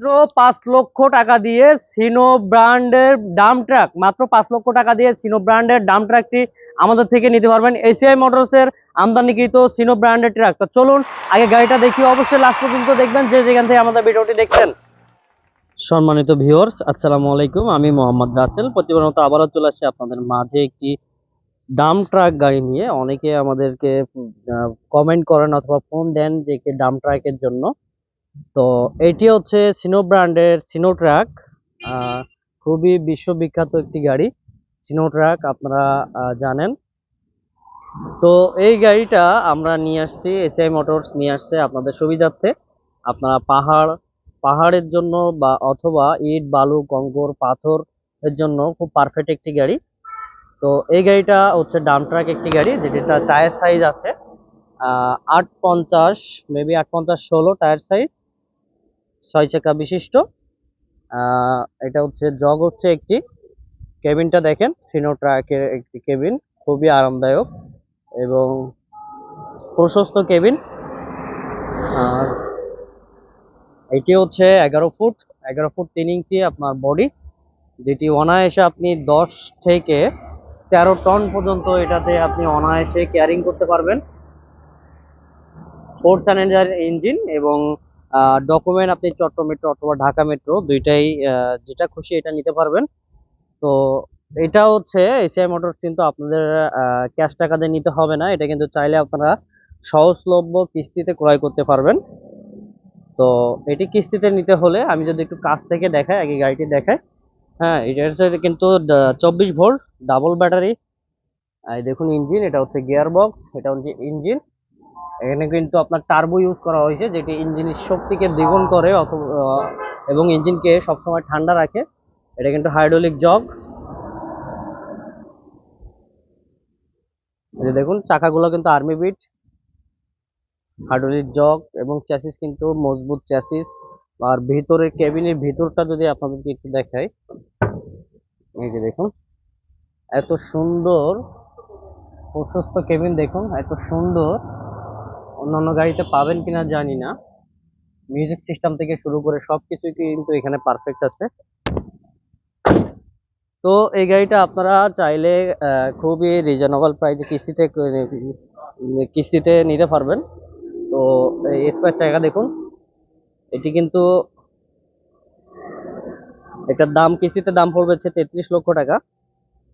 মাত্র পাঁচ লক্ষ টাকা দিয়ে সিনো ব্র্যান্ডের ডাম ট্রাক মাত্র পাঁচ লক্ষ টাকা দিয়ে সিনো ব্র্যান্ডের ডাম ট্রাকটি আমাদের থেকে নিতে পারবেন এসিআই মোটরসের আমদানিকৃত সিনো ব্র্যান্ডের ট্রাক তো চলুন, আগে গাড়িটা দেখি, অবশ্যই লাস্ট পর্যন্ত দেখবেন, যে যেখান থেকে আমাদের ভিডিওটি দেখছেন। সম্মানিত ভিউয়ার্স আসসালামু আলাইকুম, আমি মোহাম্মদ রাসেল। প্রতিবার আবারও চলে আসছি আপনাদের মাঝে একটি ডাম ট্রাক গাড়ি নিয়ে। অনেকে আমাদেরকে কমেন্ট করেন অথবা ফোন দেন যে ডাম ট্রাকের জন্য। তো এটি হচ্ছে সিনো ব্র্যান্ডের সিনো ট্রাক খুবই বিশ্ববিখ্যাত একটি গাড়ি সিনো ট্রাক আপনারা জানেন। তো এই গাড়িটা আমরা নিয়ে আসছি এসআই মোটরস নিয়ে আসছে আপনাদের সুবিধার্থে। আপনারা পাহাড় পাহাড়ের জন্য বা অথবা ইট বালু কঙ্কর পাথর এর জন্য খুব পারফেক্ট একটি গাড়ি। তো এই গাড়িটা হচ্ছে ডাম ট্রাক একটি গাড়ি যেটা টায়ার সাইজ আছে আহ, আট পঞ্চাশ মেবি আট পঞ্চাশ ষোলো টায়ার সাইজ ছয় চাকা বিশিষ্ট। এটা হচ্ছে জগ হচ্ছে একটি কেবিনটা দেখেন, সিনো ট্রাকের একটি কেবিন, খুবই আরামদায়ক এবং প্রশস্ত কেবিন। আর এটি হচ্ছে এগারো ফুট এগারো ফুট তিন ইঞ্চি আপনার বডি, যেটি অনায়াসে আপনি দশ থেকে তেরো টন পর্যন্ত এটাতে আপনি অনায়াসে ক্যারিং করতে পারবেন। ফোর সিলিন্ডার ইঞ্জিন এবং ডকুমেন্ট আপনি চট্ট মেট্রো অথবা ঢাকা মেট্রো দুইটাই যেটা খুশি এটা নিতে পারবেন। তো এটা হচ্ছে এসিআই মোটরস কিন্তু আপনাদের ক্যাশ টাকা দিয়ে নিতে হবে না। এটা কিন্তু চাইলে আপনারা সহজলভ্য কিস্তিতে ক্রয় করতে পারবেন। তো এটি কিস্তিতে নিতে হলে আমি যদি একটু কাছ থেকে দেখাই, আগে গাড়িটি দেখাই। হ্যাঁ এটা হচ্ছে কিন্তু চব্বিশ ভোল্ট ডাবল ব্যাটারি দেখুন ইঞ্জিন এটা হচ্ছে গিয়ার বক্স এটা হচ্ছে ইঞ্জিন এখানে কিন্তু আপনার টার্বো ইউজ করা হয়েছে, যেটি ইঞ্জিনের শক্তিকে দ্বিগুণ করে অথবা এবং ইঞ্জিনকে সবসময় ঠান্ডা রাখে। এটা কিন্তু হাইড্রোলিক জগ যে দেখুন, চাকাগুলো কিন্তু আর্মি বিট হাইড্রোলিক জগ এবং চ্যাসিস কিন্তু মজবুত চ্যাসিস আর ভিতরে কেবিনের ভিতরটা যদি আপনাদেরকে একটু দেখাই, এই যে দেখুন, এত সুন্দর, প্রশস্ত কেবিন দেখুন, এত সুন্দর। অন্যান্য গাড়িতে পাবেন কিনা জানি না। মিউজিক সিস্টেম থেকে শুরু করে সবকিছুই কিন্তু এখানে পারফেক্ট আছে। তো এই গাড়িটা আপনারা চাইলে খুবই রিজনেবল প্রাইসে কিস্তিতে কিস্তিতে নিতে পারবেন। তো এই স্কোয়ার জায়গা দেখুন। এটি কিন্তু এটার দাম, কিস্তিতে দাম পড়বে হচ্ছে তেত্রিশ লক্ষ টাকা।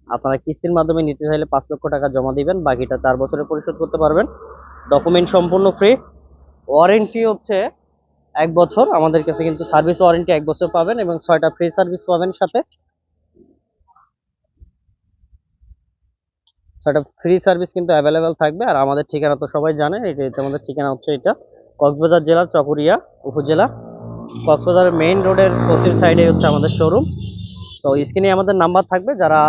আপনারা কিস্তির মাধ্যমে নিতে চাইলে পাঁচ লক্ষ টাকা জমা দিবেন, বাকিটা চার বছরে পরিশোধ করতে পারবেন। ডকুমেন্ট সম্পূর্ণ ফ্রি ওয়ারেন্টি হচ্ছে এক বছর। আমাদের কাছে কিন্তু সার্ভিস ওয়ারেন্টি এক বছর পাবেন এবং ছয়টা ফ্রি সার্ভিস পাবেন সাথে। ছয়টা ফ্রি সার্ভিস কিন্তু অ্যাভেলেবেল থাকবে। আর আমাদের ঠিকানা তো সবাই জানে এটা আমাদের ঠিকানা হচ্ছে এটা কক্সবাজার জেলার চকরিয়া উপজেলা। কক্সবাজার মেইন রোডের পশ্চিম সাইডে হচ্ছে আমাদের শোরুম তো স্ক্রিনে আমাদের নাম্বার থাকবে। যারা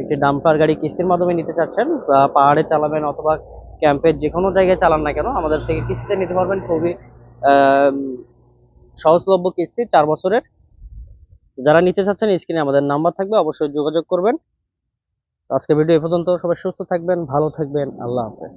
একটি ডাম্পার গাড়ি কিস্তির মাধ্যমে নিতে চাচ্ছেন পাহাড়ে চালাবেন অথবা ক্যাম্পের যে কোনো জায়গায় চালান না কেন, আমাদের থেকে কিস্তিতে নিতে পারবেন খুবই সহজলভ্য কিস্তি, চার বছরের। যারা নিতে চাচ্ছেন স্ক্রিনে আমাদের নাম্বার থাকবে, অবশ্যই যোগাযোগ করবেন। আজকে ভিডিও এ পর্যন্ত, সবাই সুস্থ থাকবেন, ভালো থাকবেন, আল্লাহ হাফেজ।